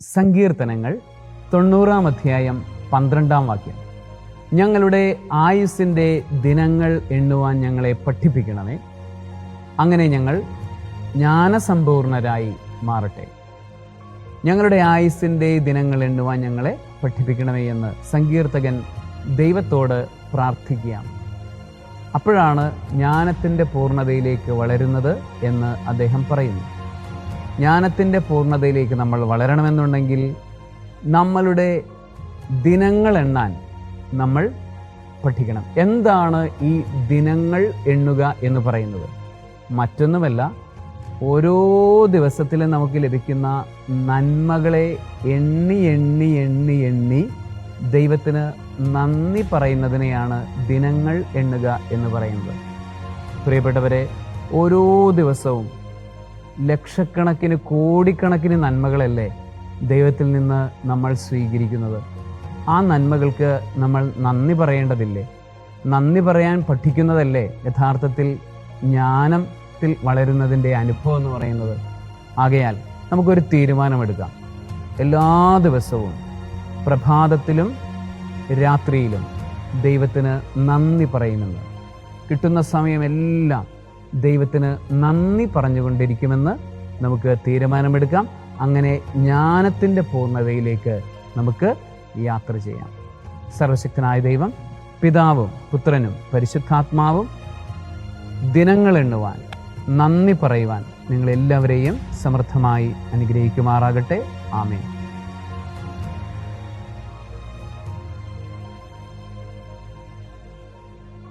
സങ്കീർത്തനങ്ങൾ തൊണ്ണൂറാം അധ്യായം പന്ത്രണ്ടാം വാക്യം. ഞങ്ങളുടെ ആയുസ്സിന്റെ ദിനങ്ങൾ എണ്ണുവാൻ ഞങ്ങളെ പഠിപ്പിക്കണമേ. അങ്ങനെ ഞങ്ങൾ ജ്ഞാനസമ്പൂർണരായി മാറട്ടെ. ഞങ്ങളുടെ ആയുസ്സിന്റെ ദിനങ്ങൾ എണ്ണുവാൻ ഞങ്ങളെ പഠിപ്പിക്കണമേ എന്ന് സങ്കീർത്തകൻ ദൈവത്തോട് പ്രാർത്ഥിക്കുകയാണ്. അപ്പോഴാണ് ജ്ഞാനത്തിന്റെ പൂർണതയിലേക്ക് വളരുന്നത് എന്ന് അദ്ദേഹം പറയുന്നു. ജ്ഞാനത്തിന്റെ പൂർണതയിലേക്ക് നമ്മൾ വളരണമെന്നുണ്ടെങ്കിൽ നമ്മളുടെ ദിനങ്ങൾ എണ്ണാൻ നമ്മൾ പഠിക്കണം. എന്താണ് ഈ ദിനങ്ങൾ എണ്ണുക എന്ന് പറയുന്നത്? മറ്റൊന്നുമല്ല ഓരോ ദിവസത്തിലും നമുക്ക് ലഭിക്കുന്ന നന്മകളെ എണ്ണി എണ്ണി എണ്ണി എണ്ണി ദൈവത്തിന് നന്ദി പറയുന്നതിനെയാണ് ദിനങ്ങൾ എണ്ണുക എന്ന് പറയുന്നത്. പ്രിയപ്പെട്ടവരെ ഓരോ ദിവസവും ലക്ഷക്കണക്കിന് കോടിക്കണക്കിന് നന്മകളല്ലേ ദൈവത്തിൽ നിന്ന് നമ്മൾ സ്വീകരിക്കുന്നത്? ആ നന്മകൾക്ക് നമ്മൾ നന്ദി പറയേണ്ടതില്ലേ? നന്ദി പറയാൻ പഠിക്കുന്നതല്ലേ യഥാർത്ഥത്തിൽ ജ്ഞാനത്തിൽ വളരുന്നതിന്റെ അനുഭവം എന്ന് പറയുന്നത്? ആകയാൽ നമുക്കൊരു തീരുമാനമെടുക്കാം. എല്ലാ ദിവസവും പ്രഭാതത്തിലും രാത്രിയിലും ദൈവത്തിന് നന്ദി പറയുന്നുണ്ട്. കിട്ടുന്ന സമയമെല്ലാം ദൈവത്തിന് നന്ദി പറഞ്ഞുകൊണ്ടിരിക്കുമെന്ന് നമുക്ക് തീരുമാനമെടുക്കാം. അങ്ങനെ ജ്ഞാനത്തിന്റെ പൂർണതയിലേക്ക് നമുക്ക് യാത്ര ചെയ്യാം. സർവശക്തനായ ദൈവം പിതാവും പുത്രനും പരിശുദ്ധാത്മാവും ദിനങ്ങൾ എണ്ണുവാൻ നന്ദി പറയുവാൻ നിങ്ങളെല്ലാവരെയും സമൃദ്ധമായി അനുഗ്രഹിക്കുമാറാകട്ടെ. ആമേൻ.